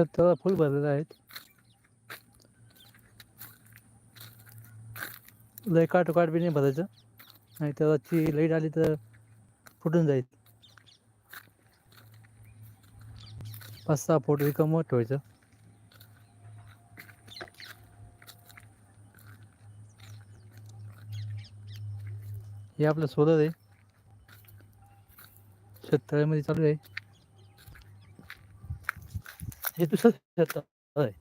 शेततळा फुल भरलेला आहेत. लय काटोकाट काट बी नाही भरायचं. आणि त्याची लाइट आली तर फुटून जाईल. पाच सहा फूट रिकम ठेवायचं. हे आपलं सोलर आहे. शेततळ्यामध्ये चालू आहे. 해도 샀다. 어이.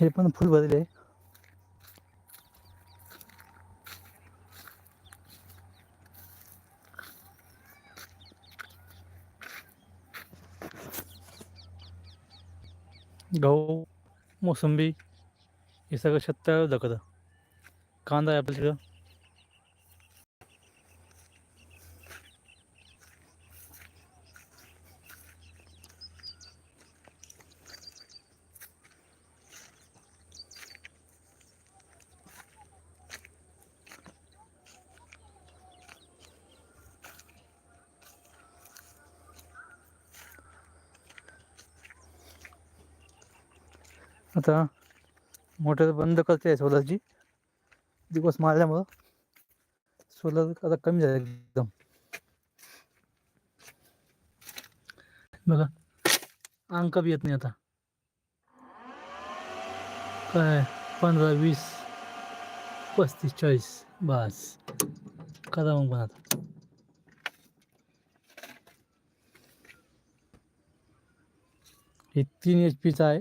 헬퍼는 불 받을래? गहू मोसंबी हे सगळं शेततळ्यावर जगतं कांदा आहे आपल्या तिकडं. आता मोटर बंद करते आहे सोलरची दिवस मारल्यामुळं सोलर आता कमी झालं एकदम. बघा, अंक बी येत नाही आता. काय, पंधरा, वीस, पस्तीस, चाळीस, बस. करा मग पण आता. हे तीन एच पीचा आहे.